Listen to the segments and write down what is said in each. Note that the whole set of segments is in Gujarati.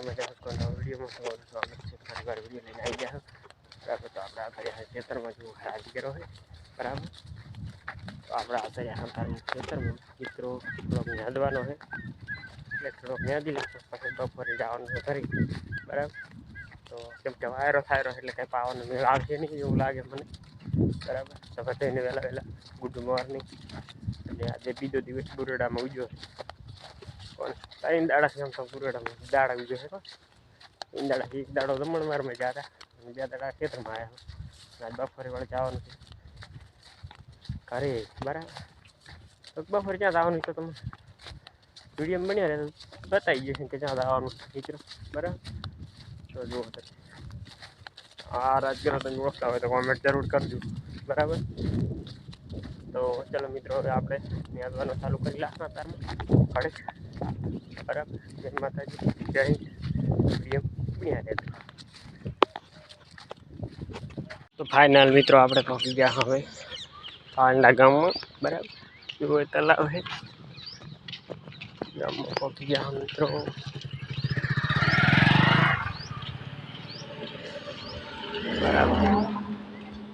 અમે જે હસકોને વિડીયો માં થોડો થોડો છે ફટગર વિડીયો ને આવી ગયો તો આપડા આ 73 મજુ રાજ કર્યો હે બરાબર તો આમરા આજે આંતર માં 73 મિત્રો થોડું યાદવાનો હે લે થોડું યાદી લા સકતો ડ પર ડ આવન થરી બરાબર તો કેમ કે આયરો થાયરો એટલે કઈ પાવન મે આવજે નહી એવું લાગે મને બરાબર સકતે ઇને વેલા વેલા ગુડ મોર્નિંગ એટલે આજે બીજો દિવસ બુરડા માં ઉજો કોણ ત્રણ દાડાથી આમ તો પૂરેડામાં દાડા બીજો છે ત્રણ દાડા એક દાડો દમણ માર ગયા હતા અને બે દાડા ખેતરમાં આવ્યા આજ બપોરે વળે જવાનું છે ઘરે બરાબર તો બપોરે ક્યાં જવાનું તો તમે વિડીયો બન્યા રહે તો બતાવી જશે કે જ્યાં જવાનું મિત્રો બરાબર તો જુઓ આ રાજગ્રહ તમે ઓળખતા હોય તો કોમેન્ટ જરૂર કરજો બરાબર तो चलो मित्रों हमें आप नियाजवा चालू कर तो फाइनल मित्रों आप पहुंची गया हमें पांडा गाम में बराबर तलाव है गाम में पहुंची गया मित्रों बराबर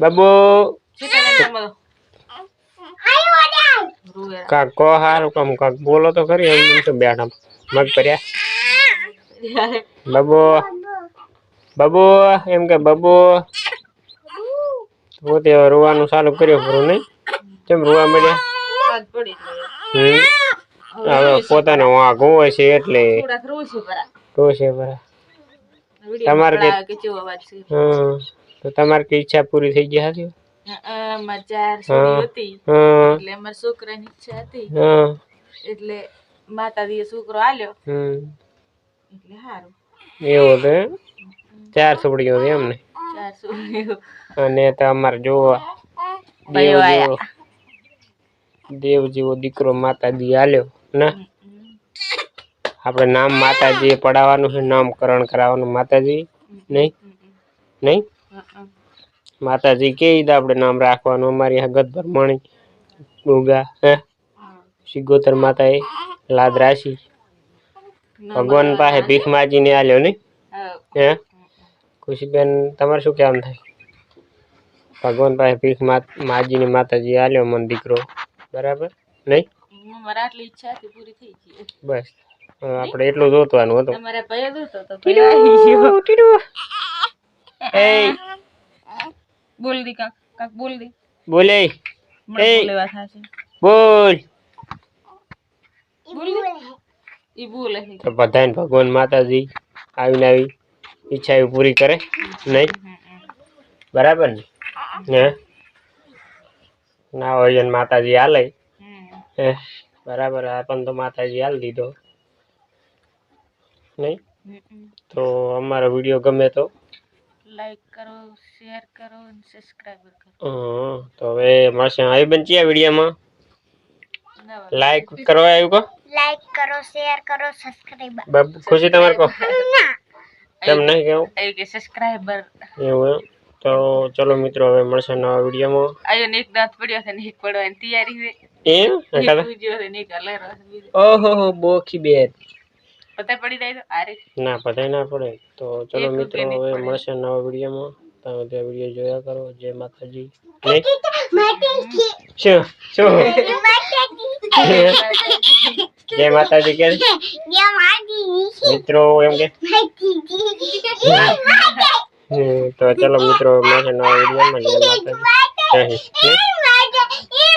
બાબુ કાક કો હારું કામ કાક બોલો તો ખરી એમ તો બેઠા મગ કર્યા બાબુ બાબુ એમ કે બાબુ પોતે રોવાનું ચાલુ કર્યું ખરું નહીં કેમ રોવા મળ્યા હવે પોતાનો વાંક હોય છે એટલે રોશે ભરા તમારે તો તમારી કઈ ઈચ્છા પૂરી થઈ ગઈ હતી મારી એટલે મારા એવું છે ચાર છોકરીઓ હતી એમને અને તમારે જોવા દેવ જેવો દેવ જેવો દીકરો માતાજી આલ્યો ના આપણે નામ માતાજી પડાવવાનું છે નામકરણ કરાવવાનું માતાજી નહીં નહીં માતાજી કે આપણે નામ રાખવાનું અમારી હગત ભરમણી ગુગા હે શિગોતર માતા એ લાદ રાશી ભગવાન પાસે ભીખ માજીને આલ્યો ને હે ખુશીબેન તમારે શું કેમ થાય ભગવાન પાસે ભીખ માજીને માતાજી આલ્યો મન દીકરો બરાબર નહીં બસ આપણે એટલું જોતવાનું હતું તમારે ભય તો तो भगवान माता जी आवी इच्छा पूरी करे नहीं बराबर हाँ। ना, ना ओजन माता जी आले हाँ। हाँ, बराबर अपन तो माता जी हाल दीदो नहीं तो अमार वीडियो गमे तो લાઈક કરો શેર કરો અને સબસ્ક્રાઇબ કરો તો હવે માસે આવી બનતી આ વિડિયોમાં લાઈક કરો આવ્યું કો લાઈક કરો શેર કરો સબસ્ક્રાઇબ બાબુ ખુશી તમારે કો કેમ નહીં કેવું આવી કે સબસ્ક્રાઇબર એવું તો ચલો મિત્રો હવે મળશે નવા વિડિયોમાં આયો ને એક દાંત પડ્યો છે ને એક પડવાની તૈયારી છે એમ ઓહો બોખી બેન પતા પડી જાય તો આરે ના પતાય ના પડે તો ચલો મિત્રો હવે મળશે નવા વિડીયોમાં તમે તે વિડીયો જોયા કરો જય માતાજી શું શું જય માતાજી કે મિત્રો એમ કે તો ચલો મિત્રો મળશે નવા વિડીયોમાં જય માતાજી જય